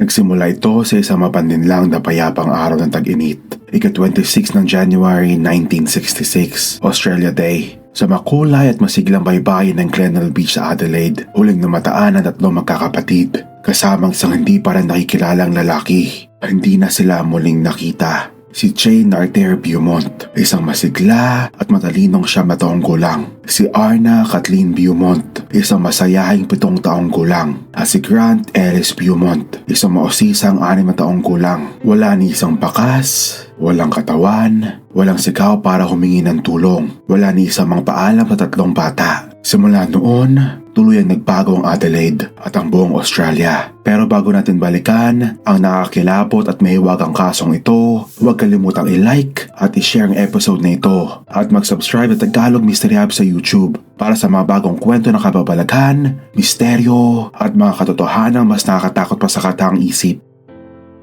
Nagsimula ito sa isang mapaninlang na payapang araw ng tag-init. Ika-26 ng January 1966, Australia Day. Sa makulay at masiglang baybayin ng Glenelg Beach sa Adelaide, huling namataan ang tatlong magkakapatid. Kasamang isang hindi pa rin nakikilalang lalaki. Hindi na sila muling nakita. Si Jane Arthur Beaumont, isang masigla at matalinong siyam na taong gulang. Si Arna Kathleen Beaumont, isang masayahing pitong taong gulang. At si Grant Ellis Beaumont, isang mausisang anim na taong gulang. Wala ni isang bakas, walang katawan, walang sigaw para humingi ng tulong. Wala ni isang mga paalam sa tatlong bata. Simula noon, tuluyang nagbago ang Adelaide at ang buong Australia. Pero bago natin balikan ang nakakilapot at mahiwagang kasong ito, huwag kalimutang i-like at i-share ang episode na ito at mag-subscribe at Tagalog Mystery Hub sa YouTube para sa mga bagong kwento ng kababalaghan, misteryo at mga katotohanang mas nakakatakot pa sa katang isip.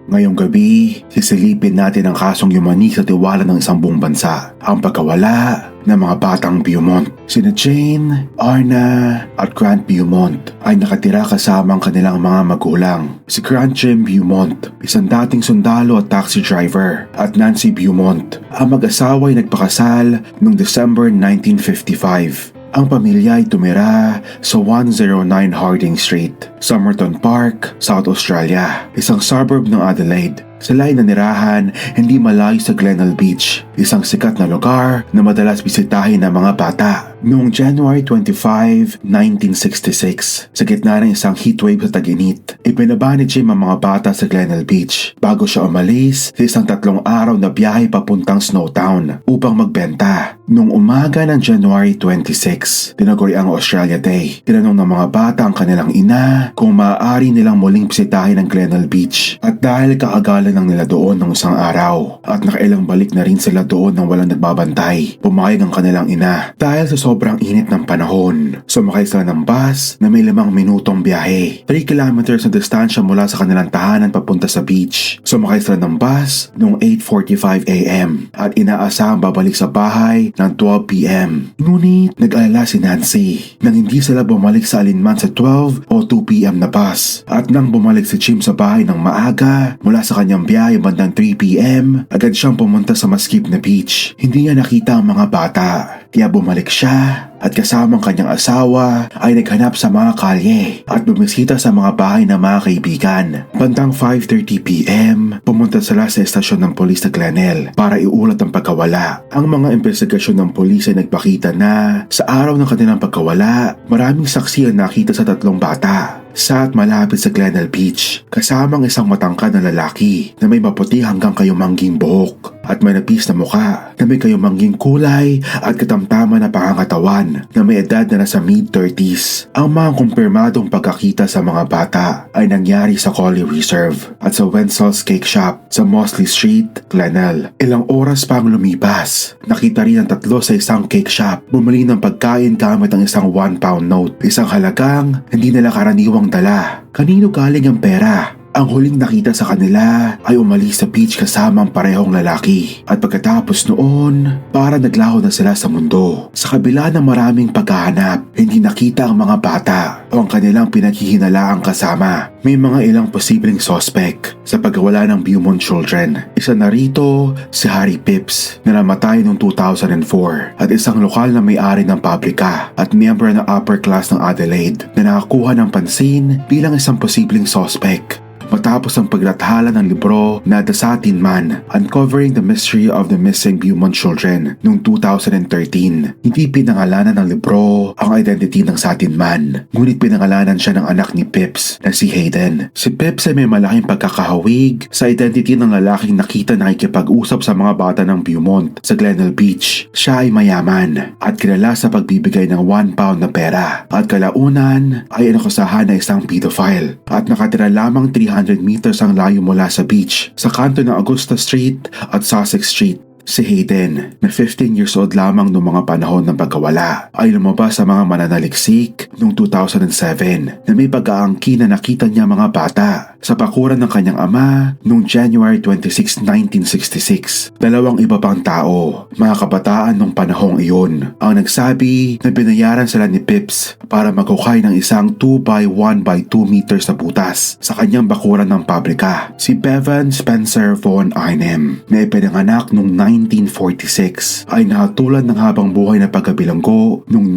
Ngayong gabi, sisilipin natin ang kasong yumani sa tiwala ng isang buong bansa, ang pagkawala ng mga batang Beaumont. Sina Jane, Arna at Grant Beaumont ay nakatira kasama ang kanilang mga magulang. Si Grant Jim Beaumont, isang dating sundalo at taxi driver, at Nancy Beaumont, ang mag-asawa ay nagpakasal noong December 1955. Ang pamilya ay tumira sa 109 Harding Street, Somerton Park, South Australia, isang suburb ng Adelaide. Sila ay nanirahan hindi malayo sa Glenelg Beach, isang sikat na lugar na madalas bisitahin ng mga bata. Noong January 25, 1966, sa gitna ng isang heatwave sa tag-init, ipinaba ni Jim ang mga bata sa Glenelg Beach bago siya umalis sa isang tatlong araw na biyahe papuntang Snowtown upang magbenta. Noong umaga ng January 26, tinaguri ang Australia Day. Tinanong ng mga bata ang kanilang ina kung maaari nilang muling bisitahin ang Glenelg Beach. At dahil kakagalan ng nila doon ng isang araw at nakailang balik na rin sila doon nang walang nagbabantay, pumayag ang kanilang ina. Dahil sa sobrang init ng panahon, sumakay sila ng bus na may limang minutong biyahe. 3 kilometers na distansya mula sa kanilang tahanan papunta sa beach. Sumakay sila ng bus noong 8.45 a.m. at inaasahang babalik sa bahay ng 12 p.m. Ngunit nag-alala si Nancy nang hindi sila bumalik sa alinman sa 12 o 2 p.m. na bus. At nang bumalik si Jim sa bahay ng maaga mula sa kanyang biyahe bandang 3 p.m., agad siyang pumunta sa maskip na beach. Hindi niya nakita ang mga bata, kaya bumalik siya at kasama ang kanyang asawa ay naghanap sa mga kalye at bumisita sa mga bahay ng mga kaibigan. Bandang 5.30pm, pumunta sila sa estasyon ng polis na Glenelg para iulat ang pagkawala. Ang mga investigasyon ng polis ay nagpakita na sa araw ng kanilang pagkawala, maraming saksi ang nakita sa tatlong bata sa at malapit sa Glenelg Beach kasama ang isang matangkad na lalaki na may maputi hanggang kayumangging buhok at may napis na muka na may kayumangging kulay at katamtaman na pangangatawan na may edad na nasa mid-30s. Ang mga kumpirmadong pagkakita sa mga bata ay nangyari sa Collie Reserve at sa Wenzel's Cake Shop sa Mosley Street, Glenelg. Ilang oras pang lumipas, nakita rin ang tatlo sa isang cake shop. Bumili ng pagkain gamit ang isang 1 pound note, isang halagang hindi nila karaniwang dala. Kanino galing ang pera? Ang huling nakita sa kanila ay umalis sa beach kasama ang parehong lalaki. At pagkatapos noon, para naglaho na sila sa mundo. Sa kabila ng maraming paghahanap, hindi nakita ang mga bata o ang kanilang pinaghihinalaang kasama. May mga ilang posibleng suspect sa pagwala ng Beaumont children. Isa na rito si Harry Pips na namatay noong 2004 at isang lokal na may-ari ng pabrika at member ng upper class ng Adelaide na nakakuha ng pansin bilang isang posibleng suspect matapos ang paglathala ng libro na The Satin Man, Uncovering the Mystery of the Missing Beaumont Children noong 2013. Hindi pinangalanan ng libro ang identity ng Satin Man, ngunit pinangalanan siya ng anak ni Pips na si Hayden. Si Pips ay may malaking pagkakahawig sa identity ng lalaking nakita na nakikipag-usap sa mga bata ng Beaumont sa Glenelg Beach. Siya ay mayaman at kilala sa pagbibigay ng 1 pound na pera at kalaunan ay inakusahan na isang pedophile at nakatira lamang 300 meters ang layo mula sa beach sa kanto ng Augusta Street at Sussex Street. Si Hayden, na 15 years old lamang noong mga panahon ng pagkawala, ay lumabas sa mga mananaliksik noong 2007 na may pag-aangkin na nakita niya mga bata sa pakuran ng kanyang ama noong January 26, 1966. Dalawang iba pang tao, mga kabataan noong panahong iyon, ang nagsabi na binayaran sila ni Pips para maghukay ng isang 2 by 1 by 2 meters na butas sa kanyang bakuran ng pabrika. Si Bevan Spencer von Einem na ipinanganak noong 1946 ay nahatulan ng habang buhay na pagkabilanggo noong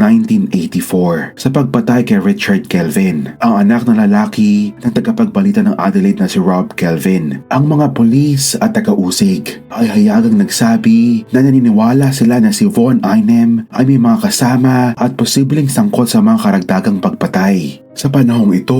1984 sa pagpatay kay Richard Kelvin, ang anak ng lalaki ng tagapagbalita ng Adelaide na si Rob Kelvin. Ang mga polis at taga-usig ay hayagang nagsabi na naniniwala sila na si Von Einem ay may mga kasama at posibleng sangkot sa mga karagdagang pagpatay. Sa panahong ito,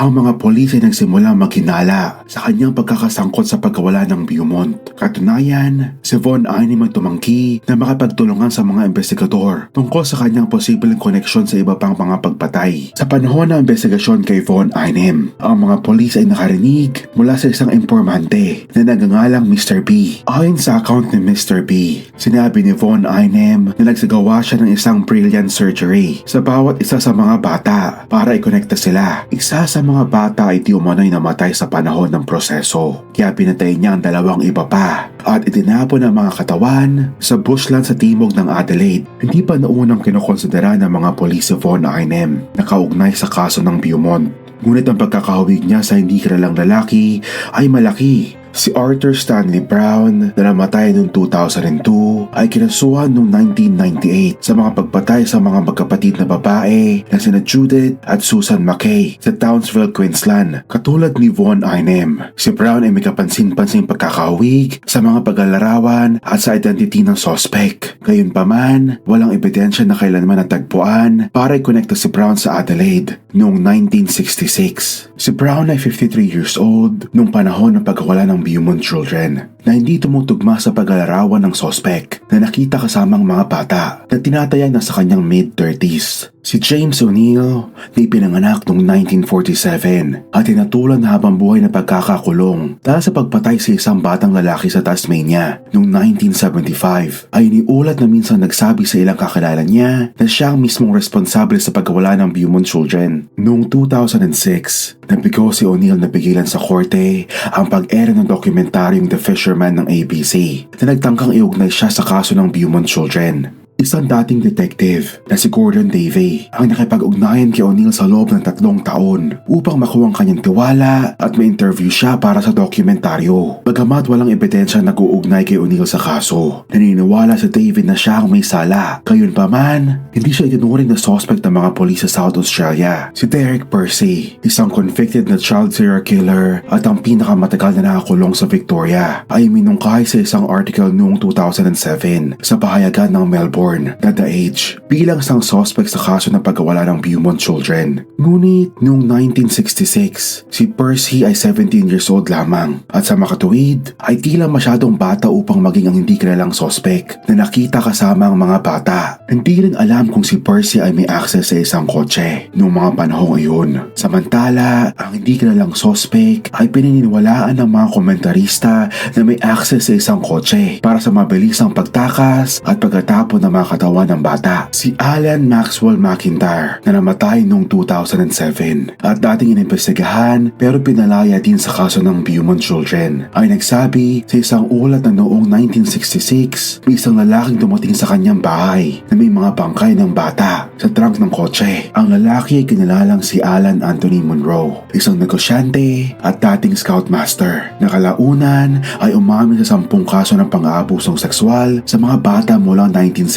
ang mga polis ay nagsimula maghinala sa kanyang pagkakasangkot sa pagkawala ng Beaumont. Katunayan, si Von ay tumangki na makapagtulungan sa mga investigador tungkol sa kanyang posibleng koneksyon sa iba pang mga pagpatay. Sa panahon ng investigasyon kay Von Einem, ang mga polis ay nakarinig mula sa isang informante na nagangalang Mr. B. Ayon sa account ni Mr. B, sinabi ni Von Einem na nagsagawa siya ng isang brilliant surgery sa bawat isa sa mga bata para i-connecta sila. Isa sa mga bata ay di umano'y namatay sa panahon ng proseso. Kaya pinatay niya ang dalawang iba pa at itinapon ang mga katawan sa bushland sa timog ng Adelaide. Hindi pa naunang kinokonsidera ng mga polis si Von Einem na kaugnay sa kaso ng Beaumont. Ngunit ang pagkakahawig niya sa hindi kilalang lalaki ay malaki Si Arthur Stanley Brown na namatay noong 2002 ay kinasuhan noong 1998 sa mga pagpatay sa mga magkapatid na babae na sina Judith at Susan McKay sa Townsville, Queensland. Katulad ni Von Einem, si Brown ay may kapansin-pansing pagkakahawig sa mga paglalarawan at sa identity ng suspect. Gayunpaman, walang ebidensya na kailanman natagpuan para i-connecta si Brown sa Adelaide noong 1966. Si Brown ay 53 years old noong panahon ng pagkawala ng Beaumont children na hindi tumutugma sa pag-alarawan ng sospek na nakita kasamang mga bata na tinatayang nasa kanyang mid-30s. Si James O'Neill na ipinanganak noong 1947 at tinatulan na habang buhay na pagkakakulong dahil sa pagpatay sa isang batang lalaki sa Tasmania noong 1975 ay iniulat na minsan nagsabi sa ilang kakilala niya na siya ang mismong responsable sa pagkawala ng Beaumont children. Noong 2006, nabigo si O'Neill na pigilan sa korte ang pag-ere ng dokumentaryong The Fisherman ng ABC na nagtangkang iugnay siya sa kaso ng Beaumont children. Isang dating detective na si Gordon Davey ang nakipag-ugnayan kay O'Neill sa loob ng tatlong taon upang makuha ang kanyang tiwala at ma-interview siya para sa dokumentaryo. Bagamat walang ebidensya nag-uugnay kay O'Neill sa kaso, naniniwala si David na siya ang may sala. Gayunpaman, hindi siya itinuring na suspect ng mga polis sa South Australia. Si Derek Percy, isang convicted na child serial killer at ang pinakamatagal na nakakulong sa Victoria, ay minungkay sa isang article noong 2007 sa pahayagan ng Melbourne na The Age bilang isang suspect sa kaso ng pagkawala ng Beaumont children. Ngunit noong 1966, si Percy ay 17 years old lamang at sa makatuwid ay tila masyadong bata upang maging ang hindi kilalang suspect na nakita kasama ang mga bata. Hindi rin alam kung si Percy ay may access sa isang kotse noong mga panahong iyon. Samantala, ang hindi kilalang suspect ay pininiwalaan ng mga komentarista na may access sa isang kotse para sa mabilisang pagtakas at pagkatapon ng mga katawan ng bata. Si Alan Maxwell McIntyre na namatay noong 2007 at dating inimbestigahan pero pinalaya din sa kaso ng Beaumont Children ay nagsabi sa isang ulat na noong 1966 may isang lalaking dumating sa kanyang bahay na may mga bangkay ng bata sa trunk ng kotse. Ang lalaki ay kinilalang si Alan Anthony Monroe, isang negosyante at dating scoutmaster na kalaunan ay umamin sa sampung kaso ng pang-aabusong sexual sa mga bata mula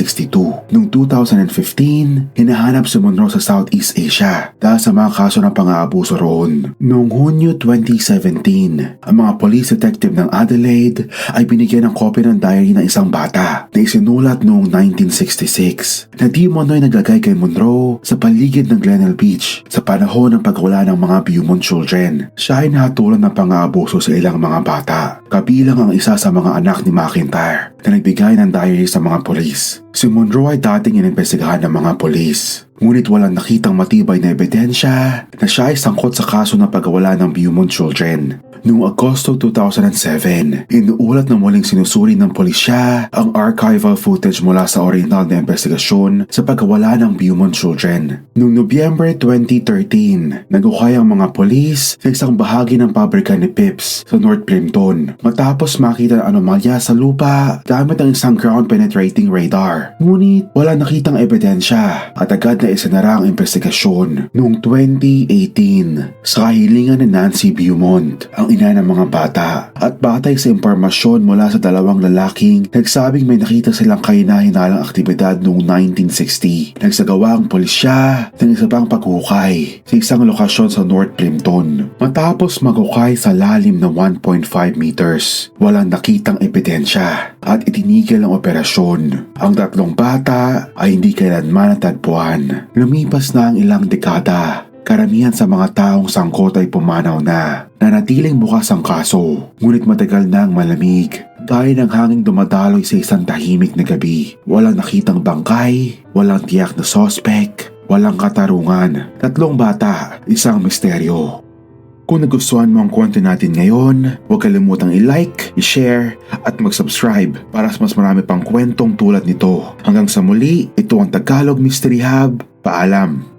1962. Noong 2015, hinahanap si Monroe sa Southeast Asia dahil sa mga kaso ng pang-aabuso roon. Noong Hunyo 2017, ang mga police detective ng Adelaide ay binigyan ng kopya ng diary ng isang bata na isinulat noong 1966 na di mono'y naglagay kay Monroe sa paligid ng Glenelg Beach sa panahon ng pagwala ng mga Beaumont children. Siya ay nahatulan ng pang-aabuso sa ilang mga bata, kabilang ang isa sa mga anak ni McIntyre na nagbigay ng diary sa mga polis. Si Monroe ay dating inimbestigahan ng mga polis. Ngunit walang nakitang matibay na ebidensya na siya ay sangkot sa kaso ng pagkawala ng Beaumont children. Noong Agosto 2007, inuulat na muling sinusuri ng pulisya ang archival footage mula sa original na investigasyon sa pagkawala ng Beaumont children. Noong Nobyembre 2013, nagukay ang mga polis sa isang bahagi ng pabrika ni Pips sa North Plimpton matapos makita ang anomalya sa lupa gamit ang isang ground penetrating radar. Ngunit wala nakitang ebidensya at agad na isinara ang investigasyon noong 2018 sa kahilingan ni Nancy Beaumont, ang ina ng mga bata. At batay sa impormasyon mula sa dalawang lalaking, nagsabing may nakita silang kahina-hinalang aktibidad noong 1960. Nagsagawa ang pulisya ng isa pang paghukay sa isang lokasyon sa North Plimpton. Matapos maghukay sa lalim na 1.5 meters, walang nakitang ebidensya at itinigil ang operasyon. Ang tatlong bata ay hindi kailanman natagpuan. Lumipas na ang ilang dekada Karamihan sa mga taong sangkot ay pumanaw na. Nanatiling bukas ang kaso, ngunit matagal na ang malamig. Gaya ng hanging dumadaloy sa isang tahimik na gabi. Walang nakitang bangkay, walang tiyak na sospek, walang katarungan. Tatlong bata, isang misteryo. Kung nagustuhan mo ang kwento natin ngayon, huwag kalimutang i-like, i-share, at mag-subscribe para sa mas marami pang kwentong tulad nito. Hanggang sa muli, ito ang Tagalog Mystery Hub. Paalam!